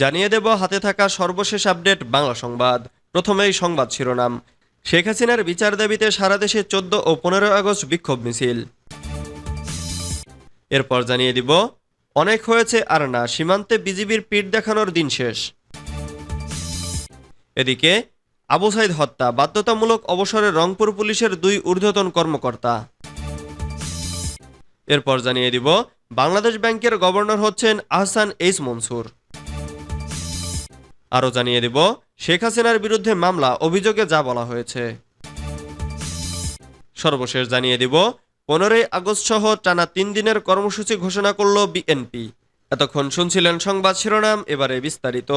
জানিয়ে দেব হাতে থাকা সর্বশেষ আপডেট বাংলা সংবাদ। প্রথমেই সংবাদ শিরোনাম। শেখ হাসিনার বিচার দাবিতে সারা দেশে চোদ্দ ও পনেরো আগস্ট বিক্ষোভ মিছিল। এরপর জানিয়ে দিব, অনেক হয়েছে আর না, সীমান্তে বিজিবির পিঠ দেখানোর দিন শেষ। এদিকে, আবু সাইদ হত্যা, বাধ্যতামূলক অবসরে রংপুর পুলিশের দুই ঊর্ধ্বতন কর্মকর্তা। এরপর জানিয়ে দিব, বাংলাদেশ ব্যাংকের গভর্নর হচ্ছেন আহসান এইস মনসুর। আরও জানিয়ে দিব, শেখ হাসিনার বিরুদ্ধে মামলা, অভিযোগে যা বলা হয়েছে। সর্বশেষ জানিয়ে দিব, পনেরোই আগস্ট সহ টানা তিন দিনের কর্মসূচি ঘোষণা করল বিএনপি। এতক্ষণ শুনছিলেন সংবাদ শিরোনাম, এবারে বিস্তারিত।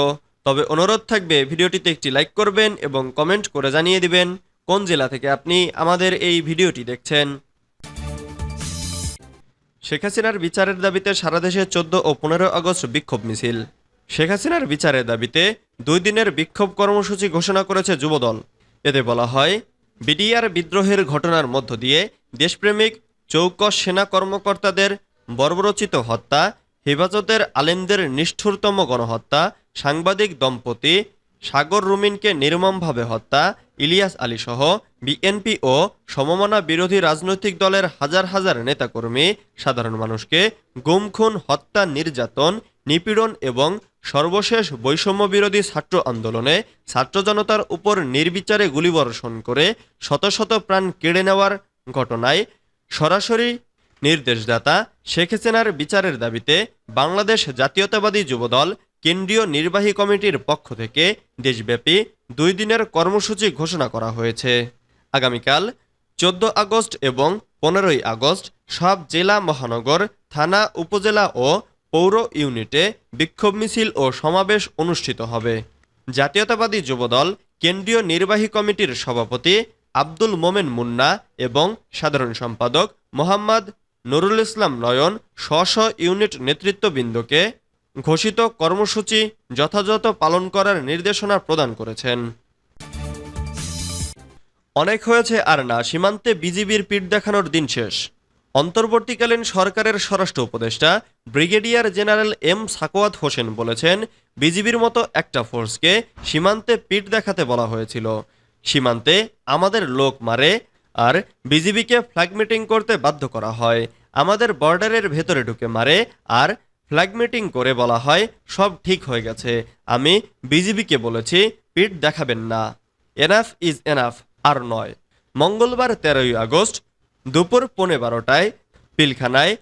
তবে অনুরোধ থাকবে, ভিডিওটিতে একটি লাইক করবেন এবং কমেন্ট করে জানিয়ে দিবেন কোন জেলা থেকে আপনি আমাদের এই ভিডিওটি দেখছেন। শেখ হাসিনার বিচারের দাবিতে সারা দেশে চোদ্দ ও পনেরো আগস্ট বিক্ষোভ মিছিল। শেখ হাসিনার বিচারের দাবিতে দুই দিনের বিক্ষোভ কর্মসূচি ঘোষণা করেছে যুবদল। এতে বলা হয়, বিডিআর বিদ্রোহের ঘটনার মধ্য দিয়ে দেশপ্রেমিক চৌকস সেনা কর্মকর্তাদের বর্বরচিত হত্যা, হেফাজতের আলেমদের নিষ্ঠুরতম গণহত্যা, সাংবাদিক দম্পতি সাগর রুমিনকে নির্মমভাবে হত্যা, ইলিয়াস আলী সহ বিএনপি ও সমমনা বিরোধী রাজনৈতিক দলের হাজার হাজার নেতাকর্মী, সাধারণ মানুষকে গুমখুন, হত্যা, নির্যাতন, নিপীড়ন এবং সর্বশেষ বৈষম্য বিরোধী ছাত্র আন্দোলনে ছাত্র জনতার উপর নির্বিচারে গুলিবর্ষণ করে শত শত প্রাণ কেড়ে নেওয়ার ঘটনায় সরাসরি নির্দেশদাতা শেখ হাসিনার বিচারের দাবিতে বাংলাদেশ জাতীয়তাবাদী যুবদল কেন্দ্রীয় নির্বাহী কমিটির পক্ষ থেকে দেশব্যাপী দুই দিনের কর্মসূচি ঘোষণা করা হয়েছে। আগামীকাল চোদ্দ আগস্ট এবং পনেরোই আগস্ট সব জেলা মহানগর, থানা, উপজেলা ও পৌর ইউনিটে বিক্ষোভ মিছিল ও সমাবেশ অনুষ্ঠিত হবে। জাতীয়তাবাদী যুবদল, কেন্দ্রীয় নির্বাহী কমিটির সভাপতি আব্দুল মোমেন মুন্না এবং সাধারণ সম্পাদক মোহাম্মদ নুরুল ইসলাম নয়ন স্ব ইউনিট নেতৃত্ববৃন্দকে ঘোষিত কর্মসূচি যথাযথ পালন করার নির্দেশনা প্রদান করেছেন। অনেক হয়েছে আর না, সীমান্তে বিজিবির পিঠ দেখানোর দিন শেষ। অন্তর্বর্তীকালীন সরকারের স্বরাষ্ট্র উপদেষ্টা brigadier general M Sakhawat Hossain বলেছেন, বিজিবির মতো একটা ফোর্সকে সীমান্তে পিঠ দেখাতে বলা হয়েছিল। সীমান্তে আমাদের লোক মারে আর বিজিবিকে ফ্ল্যাগ মিটিং করতে বাধ্য করা হয়। আমাদের বর্ডারের ভেতরে ঢুকে মারে আর ফ্ল্যাগ মিটিং করে বলা হয়, সব ঠিক হয়ে গেছে। আমি বিজিবিকে বলেছি, পিঠ দেখাবেন না। এনাফ ইজ এনাফ আর নয়। মঙ্গলবার তেরোই আগস্ট, দুপুর পৌনে বারোটায় পিলখানায়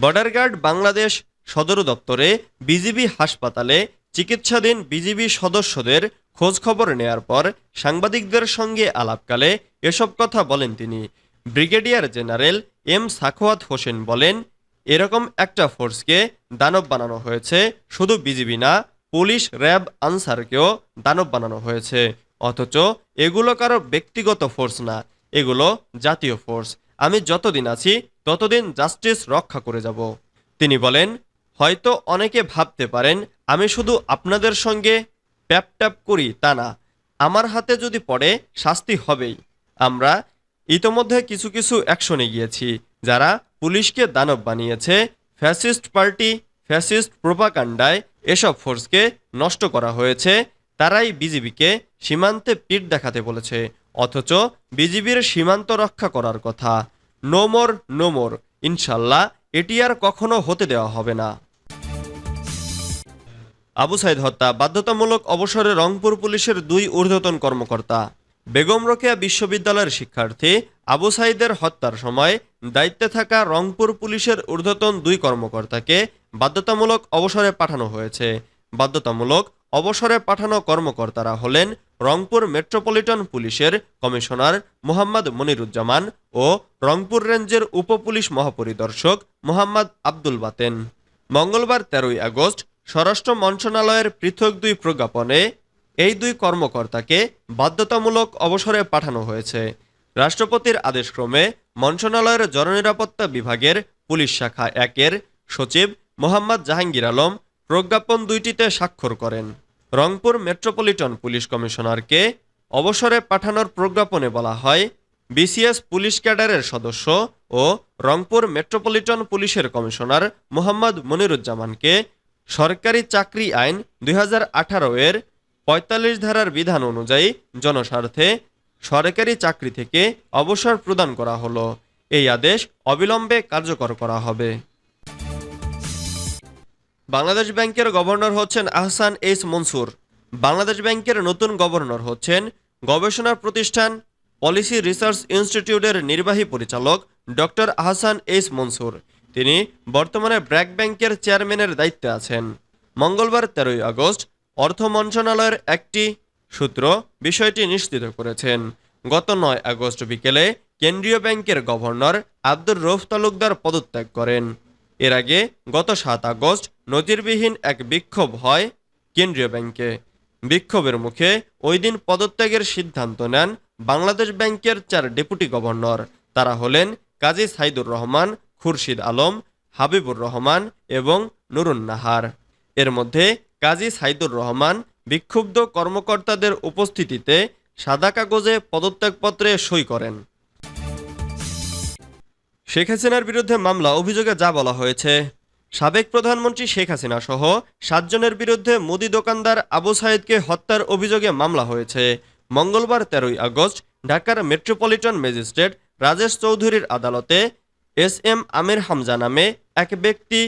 বর্ডার গার্ড বাংলাদেশ সদর দপ্তরে বিজিবি হাসপাতালে চিকিৎসাধীন বিজিবি সদস্যদের খোঁজখবর নেয়ার পর সাংবাদিকদের সঙ্গে আলাপকালে এসব কথা বলেন তিনি। Brigadier general M Sakhawat Hossain বলেন এরকম একটা ফোর্সকে দানব বানানো হয়েছে, শুধু বিজিবি না, পুলিশ, র্যাব, আনসারকেও দানব বানানো হয়েছে। অথচ এগুলো কারও ব্যক্তিগত ফোর্স না, এগুলো জাতীয় ফোর্স। আমি যতদিন আছি, ততদিন জাস্টিস রক্ষা করে যাব। তিনি বলেন, হয়তো অনেকে ভাবতে পারেন, আমি শুধু আপনাদের সঙ্গে প্যাপ ট্যাপ করি তা না। আমার হাতে যদি পড়ে, শাস্তি হবেই। আমরা ইতোমধ্যে কিছু কিছু অ্যাকশনে গিয়েছি, যারা পুলিশকে দানব বানিয়েছে। ফ্যাসিস্ট পার্টি, ফ্যাসিস্ট প্রোপাকাণ্ডায় এসব ফোর্সকে নষ্ট করা হয়েছে। তারাই বিজিবিকে সীমান্তে পিঠ দেখাতে বলেছে। অথচ বিজিবির সীমান্ত রক্ষা করার কথা। No more no more. ইনশাল্লাহ এটি আর কখনো হতে দেওয়া হবে না। আবু সাইদ হত্যা, বাধ্যতামূলক অবসরে রংপুর পুলিশের দুই ঊর্ধ্বতন কর্মকর্তা। বেগম রোকেয়া বিশ্ববিদ্যালয়ের শিক্ষার্থী আবু সাইদের হত্যার সময় দায়িত্বে থাকা রংপুর পুলিশের ঊর্ধ্বতন দুই কর্মকর্তাকে বাধ্যতামূলক অবসরে পাঠানো হয়েছে। বাধ্যতামূলক অবসরে পাঠানো কর্মকর্তারা হলেন রংপুর মেট্রোপলিটন পুলিশের কমিশনার মোহাম্মদ মনিরুজ্জামান ও রংপুর রেঞ্জের উপপুলিশ মহাপরিদর্শক মোহাম্মদ আব্দুল বাতেন। মঙ্গলবার তেরোই আগস্ট স্বরাষ্ট্র মন্ত্রণালয়ের পৃথক দুই প্রজ্ঞাপনে এই দুই কর্মকর্তাকে বাধ্যতামূলক অবসরে পাঠানো হয়েছে। রাষ্ট্রপতির আদেশক্রমে মন্ত্রণালয়ের জননিরাপত্তা বিভাগের পুলিশ শাখা একের সচিব মোহাম্মদ জাহাঙ্গীর আলম প্রজ্ঞাপন দুইটিতে স্বাক্ষর করেন। রংপুর মেট্রোপলিটন পুলিশ কমিশনারকে অবসরে পাঠানোর প্রজ্ঞাপনে বলা হয়, বিসিএস পুলিশ ক্যাডারের সদস্য ও রংপুর মেট্রোপলিটন পুলিশের কমিশনার মোহাম্মদ মনিরুজ্জামানকে সরকারি চাকরি আইন দুই হাজার আঠারো এর পঁয়তাল্লিশ ধারার বিধান অনুযায়ী জনস্বার্থে সরকারি চাকরি থেকে অবসর প্রদান করা হলো। এই আদেশ অবিলম্বে কার্যকর করা হবে। বাংলাদেশ ব্যাংকের গভর্নর হচ্ছেন আহসান এইস মনসুর। বাংলাদেশ ব্যাংকের নতুন গভর্নর হচ্ছেন গবেষণা প্রতিষ্ঠান পলিসি রিসার্চ ইনস্টিটিউটের নির্বাহী পরিচালক ডক্টর আহসান এইস মনসুর। তিনি বর্তমানে ব্র্যাক ব্যাংকের চেয়ারম্যানের দায়িত্বে আছেন। মঙ্গলবার তেরোই আগস্ট অর্থ মন্ত্রণালয়ের একটি সূত্র বিষয়টি নিশ্চিত করেছেন। গত নয় আগস্ট বিকেলে কেন্দ্রীয় ব্যাংকের গভর্নর আব্দুর রৌফ তালুকদার পদত্যাগ করেন। এর আগে গত সাত আগস্ট নজিরবিহীন এক বিক্ষোভ হয় কেন্দ্রীয় ব্যাংকে। বিক্ষোভের মুখে ওই দিন পদত্যাগের সিদ্ধান্ত নেন বাংলাদেশ ব্যাংকের চার ডেপুটি গভর্নর। তারা হলেন কাজী সাইদুর রহমান, খুরশিদ আলম, হাবিবুর রহমান এবং নুরুন নাহার। এর মধ্যে কাজী সাইদুর রহমান বিক্ষুব্ধ কর্মকর্তাদের উপস্থিতিতে সাদা কাগজে পদত্যাগপত্রে সই করেন। শেখ হাসিনার বিরুদ্ধে মামলা অভিযোগে যা বলা হয়েছে, সাবেক প্রধানমন্ত্রী শেখ হাসিনা সহ সাতজনের বিরুদ্ধে মুদি দোকানদার আবু সাইদকে হত্যার অভিযোগে মামলা হয়েছে। মঙ্গলবার তেরোই আগস্ট ঢাকার মেট্রোপলিটন ম্যাজিস্ট্রেট রাজেশ চৌধুরীর আদালতে এস এম আমির হামজা নামে এক ব্যক্তি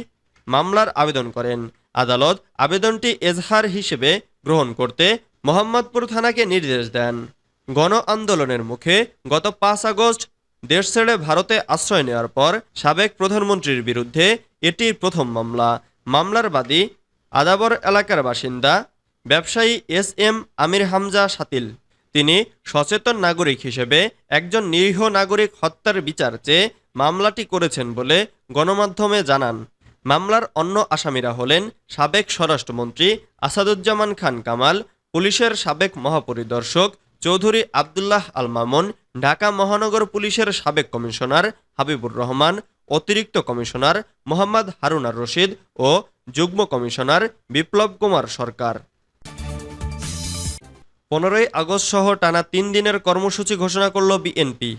মামলার আবেদন করেন। আদালত আবেদনটি এজহার হিসেবে গ্রহণ করতে মোহাম্মদপুর থানাকে নির্দেশ দেন। গণ আন্দোলনের মুখে গত পাঁচ আগস্ট দেশ ছেড়ে ভারতে আশ্রয় নেওয়ার পর সাবেক প্রধানমন্ত্রীর বিরুদ্ধে এটি প্রথম মামলা। মামলার বাদী আদাবর এলাকার বাসিন্দা ব্যবসায়ী এস এম আমির হামজা সাতিল তিনি সচেতন নাগরিক হিসেবে একজন নিরীহ নাগরিক হত্যার বিচার চেয়ে মামলাটি করেছেন বলে গণমাধ্যমে জানান। মামলার অন্য আসামিরা হলেন সাবেক স্বরাষ্ট্রমন্ত্রী আসাদুজ্জামান খান কামাল, পুলিশের সাবেক মহাপরিদর্শক চৌধুরী আবদুল্লাহ আল মামুন ঢাকা মহানগর পুলিশের সাবেক কমিশনার হাবিবুর রহমান, অতিরিক্ত কমিশনার মোহাম্মদ হারুনার রশিদ ও যুগ্ম কমিশনার বিপ্লব কুমার সরকার। পনেরোই আগস্ট সহ টানা তিন দিনের কর্মসূচি ঘোষণা করল বিএনপি।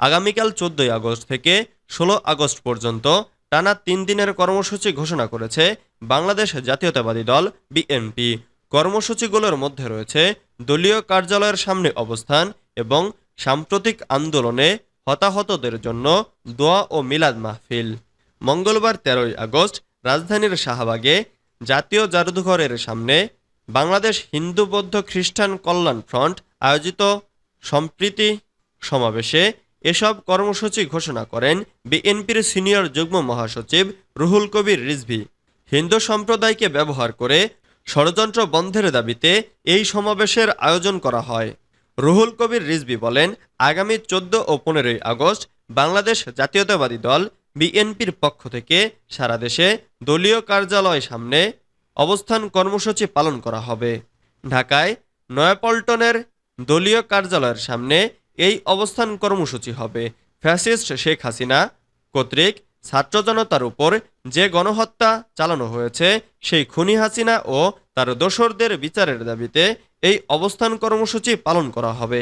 আগামীকাল চোদ্দই আগস্ট থেকে ষোলো আগস্ট পর্যন্ত টানা তিন দিনের কর্মসূচি ঘোষণা করেছে বাংলাদেশ জাতীয়তাবাদী দল, বিএনপি। কর্মসূচিগুলোর মধ্যে রয়েছে দলীয় কার্যালয়ের সামনে অবস্থান এবং সাম্প্রতিক আন্দোলনে হতাহতদের জন্য দোয়া ও মিলাদ মাহফিল। মঙ্গলবার তেরোই আগস্ট রাজধানীর শাহবাগে জাতীয় জাদুঘরের সামনে বাংলাদেশ হিন্দু বৌদ্ধ খ্রিস্টান কল্যাণ ফ্রন্ট আয়োজিত সম্প্রীতি সমাবেশে এসব কর্মসূচি ঘোষণা করেন বিএনপির সিনিয়র যুগ্ম মহাসচিব রুহুল কবির রিজভি। হিন্দু সম্প্রদায়কে ব্যবহার করে ষড়যন্ত্র বন্ধের দাবিতে এই সমাবেশের আয়োজন করা হয়। রুহুল কবির রিজভি বলেন, আগামী চোদ্দ ও পনেরোই আগস্ট বাংলাদেশ জাতীয়তাবাদী দল বিএনপির পক্ষ থেকে সারা দেশে দলীয় কার্যালয় সামনে অবস্থান কর্মসূচি পালন করা হবে। ঢাকায় নয়াপল্টনের দলীয় কার্যালয়ের সামনে এই অবস্থান কর্মসূচি হবে। ফ্যাসিস্ট শেখ হাসিনা কর্তৃক ছাত্র জনতার উপর যে গণহত্যা চালানো হয়েছে, সেই খুনি হাসিনা ও তার দোসরদের বিচারের দাবিতে এই অবস্থান কর্মসূচি পালন করা হবে।